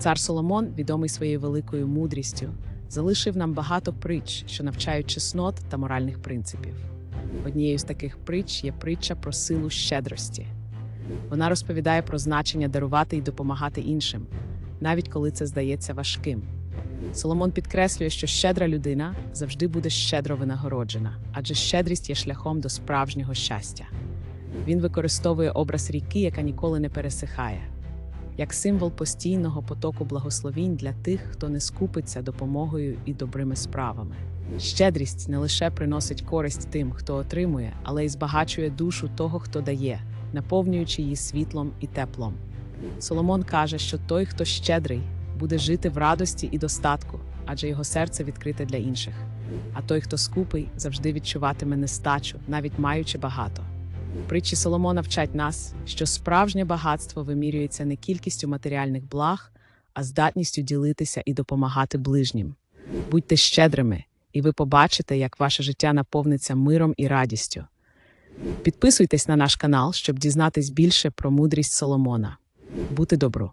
Цар Соломон, відомий своєю великою мудрістю, залишив нам багато притч, що навчають чеснот та моральних принципів. Однією з таких притч є притча про силу щедрості. Вона розповідає про значення дарувати і допомагати іншим, навіть коли це здається важким. Соломон підкреслює, що щедра людина завжди буде щедро винагороджена, адже щедрість є шляхом до справжнього щастя. Він використовує образ ріки, яка ніколи не пересихає, як символ постійного потоку благословінь для тих, хто не скупиться допомогою і добрими справами. Щедрість не лише приносить користь тим, хто отримує, але й збагачує душу того, хто дає, наповнюючи її світлом і теплом. Соломон каже, що той, хто щедрий, буде жити в радості і достатку, адже його серце відкрите для інших. А той, хто скупий, завжди відчуватиме нестачу, навіть маючи багато. Притчі Соломона вчать нас, що справжнє багатство вимірюється не кількістю матеріальних благ, а здатністю ділитися і допомагати ближнім. Будьте щедрими, і ви побачите, як ваше життя наповниться миром і радістю. Підписуйтесь на наш канал, щоб дізнатись більше про мудрість Соломона. Бути добру!